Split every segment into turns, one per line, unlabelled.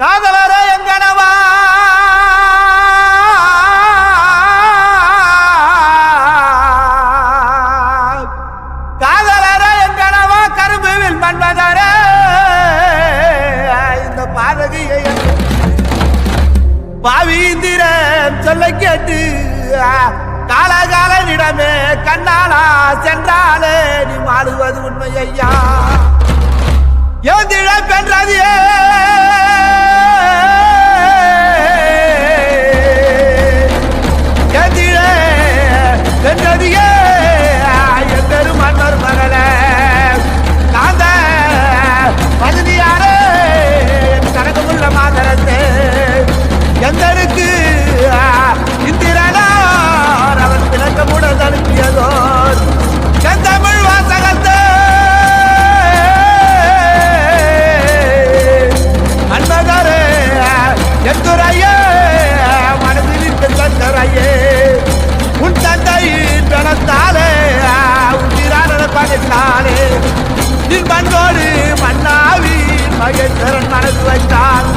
காதலர எங்கனவா? காதலர எங்கனவா? கரும்புவில் மண்பதர. இந்த பாதகியை பாவீந்திரன் சொல்ல கேட்டு காலகாலனிடமே கண்ணாலா சென்றாலே நீ மாறுவது உண்மை ஐயா. எழுந்திட பென்றதியே எத்துறையே மனதில் தந்தரையே. உன் தந்தையின் பிணத்தாலே உயிரான பகைத்தாலே நின் மண்ணோடு மன்னாவி மகேஸ்வரன் மனது வைத்தான்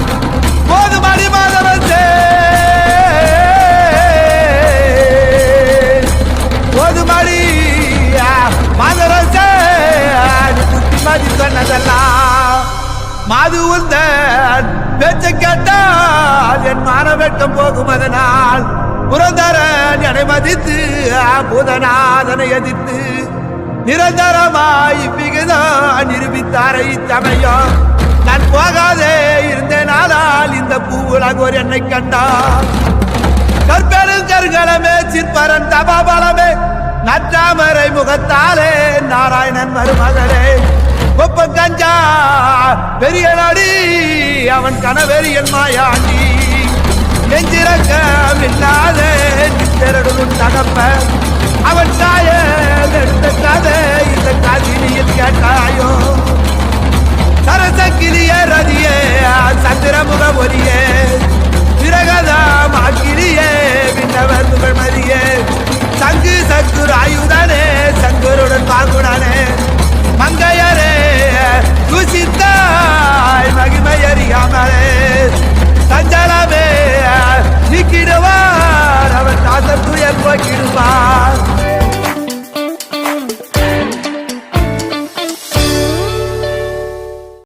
போது மணி மாதவத்தே போது மணி மாதவத்தே சொன்னதெல்லாம். மாது உந்த பேச்சை கேட்டால் என் மானவெட்டம் போகும் அதனால் புரந்தரன் என்னை மதித்து பூதநாதனை எதிர்த்து நிரந்தரமாய் மிகுதான் நிரூபித்தாரை தமையம் நான் போகாதே இருந்தேனாலால் இந்த பூவுலகோர் என்னை கண்டார். கற்பெருங்கர்களமே சிற்பரன் தபாபலமே நற்றாமரை முகத்தாலே நாராயணன் மருமகளே. ஒப்பம் கஞ்சா பெரிய நடி அவன் கனவெறியன் மாயாண்டி. நெஞ்சிறக்கம் இல்லாத நித்தரடும் தகப்ப. அவன் தாய எடுத்த கதை இந்த காசினியில் கேட்டாயோ. சரசக்கிளிய ரதியே சந்திரமுக ஒரியே